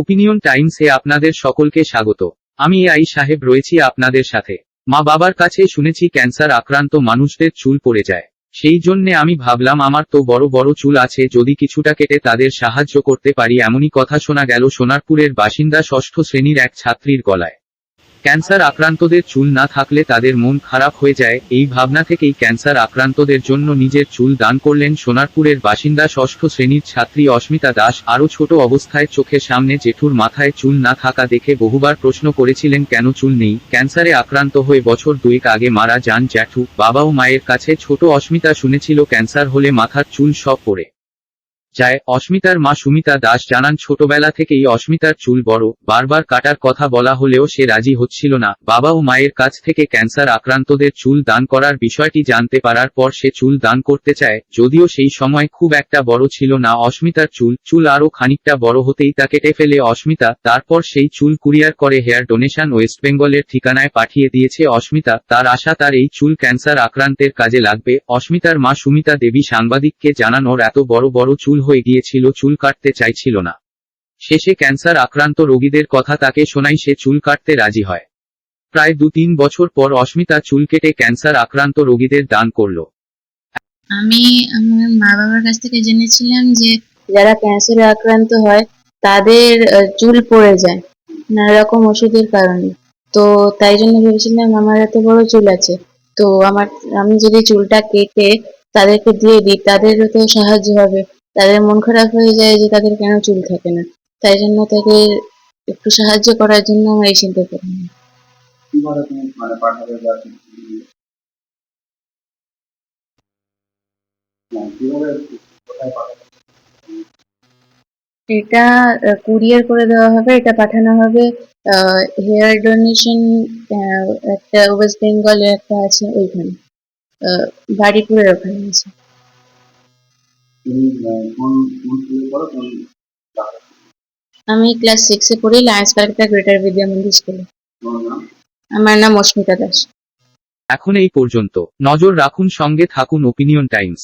Opinion টাইমসে আপনাদের সকলকে স্বাগত। আমি আই সাহেব রয়েছি আপনাদের সাথে। মা বাবার কাছে শুনেছি ক্যান্সার আক্রান্ত মানুষদের চুল পড়ে যায়। সেই জন্যে আমি ভাবলাম, আমার তো বড় বড় চুল আছে, যদি কিছুটা কেটে তাদের সাহায্য করতে পারি, এমনই কথা শোনা গেল সোনারপুরের বাসিন্দা ষষ্ঠ শ্রেণির এক ছাত্রীর গলায়। ক্যান্সার আক্রান্তদের চুল না থাকলে তাদের মন খারাপ হয়ে যায়, এই ভাবনা থেকেই ক্যান্সার আক্রান্তদের জন্য নিজের চুল দান করলেন সোনারপুরের বাসিন্দা ষষ্ঠ শ্রেণির ছাত্রী অস্মিতা দাস। আরও ছোট অবস্থায় চোখের সামনে জেঠুর মাথায় চুল না থাকা দেখে বহুবার প্রশ্ন করেছিলেন, কেন চুল নেই? ক্যান্সারে আক্রান্ত হয়ে বছর দুয়েক আগে মারা যান জ্যাঠু। বাবা ও মায়ের কাছে ছোট অস্মিতা শুনেছিল, ক্যান্সার হলে মাথার চুল সব পড়ে। যায়, অস্মিতার মা সুমিতা দাস জানান, ছোটবেলা থেকেই অস্মিতার চুল বড়, বারবার কাটার কথা বলা হলেও সে রাজি হচ্ছিল না। বাবা ও মায়ের কাছ থেকে ক্যান্সার আক্রান্তদের চুল দান করার বিষয়টি জানতে পারার পর সে চুল দান করতে চায়, যদিও সেই সময় খুব একটা বড় ছিল না অস্মিতার চুল। চুল আরও খানিকটা বড় হতেই তা কেটে ফেলে অস্মিতা, তারপর সেই চুল কুরিয়ার করে হেয়ার ডোনেশন ওয়েস্ট বেঙ্গলের ঠিকানায় পাঠিয়ে দিয়েছে অস্মিতা। তার আশা, তার এই চুল ক্যান্সার আক্রান্তের কাজে লাগবে। অস্মিতার মা সুমিতা দেবী সাংবাদিককে জানানোর এত বড় বড় চুল হয়ে গিয়েছিল, চুল কাটতে চাইছিল না। শেষে ক্যান্সার আক্রান্ত রোগীদের কথা তাকে শোনাই সে চুল কাটতে রাজি হয়। প্রায় দু তিন বছর পর অস্মিতা চুল কেটে ক্যান্সার আক্রান্ত রোগীদের দান করল। আমি আমার মা বাবার কাছ থেকে জেনেছিলাম যে যারা ক্যান্সারে আক্রান্ত হয়, তাদের চুল পড়ে যায় নানা রকম ওষুধের কারণে। তো তাই জন্য ভেবেছিলাম আমার এত বড় চুল আছে। তো আমার, আমি যদি চুলটা কেটে তাদেরকে দিয়ে দিই, তাদেরও তো সাহায্য হবে। তাদের মন খারাপ হয়ে যায় যে তাদের কেন চুল থাকে না। তাই জন্য তাদের একটু সাহায্য করার জন্য আমার এই চিন্তা করলাম কীভাবে তুমি পাঠাবে বা কি- কীভাবে কোথায় পাঠাবে এটা কুরিয়ার করে দেওয়া হবে, এটা পাঠানো হবে। হেয়ার ডোনেশন একটা ওয়েস্ট বেঙ্গলে একটা আছে ওইখানে। বাড়িপুরের ওখানে আছে। তুমি কোন কোন স্কুলে পড়ো কোন আমি ক্লাস সিক্সে পড়ি লায়েন্স কালেক্টর গ্রেটার বিদ্যা মন্দির স্কুলে নাম? আমার নাম অস্মিতা দাস। এখন এই পর্যন্ত নজর রাখুন সঙ্গে থাকুন ওপিনিয়ন টাইমস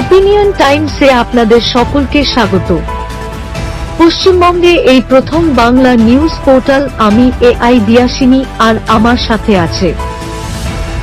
ওপিনিয়ন টাইমসে আপনাদের সকলকে স্বাগত। পশ্চিমবঙ্গে এই প্রথম বাংলা নিউজ পোর্টাল আমি এ আই দিয়াসিনী আর আমার সাথে আছে।